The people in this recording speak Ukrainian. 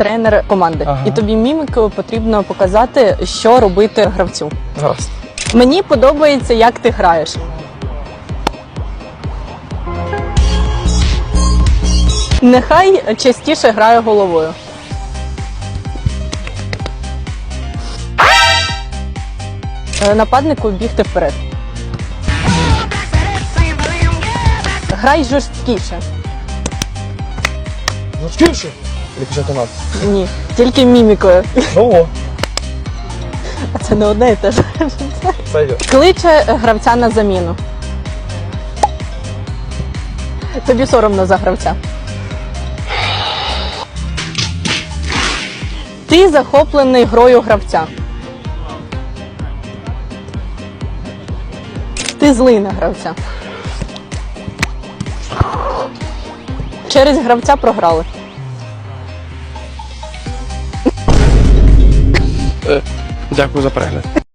тренер команди, Ага. і тобі мімікою потрібно показати, що робити гравцю. Гаразд. Мені подобається, як ти граєш. Нехай частіше грає головою. Е, Нападнику бігти вперед. Грай жорсткіше. Ну кричати надо? Ні, тільки мімікою. Ого. А це не одне і те ж. Кличе гравця на заміну. Тобі соромно за гравця. Ти захоплений грою гравця. Ти злий на гравця. Через гравця програли. Дякую за перегляд.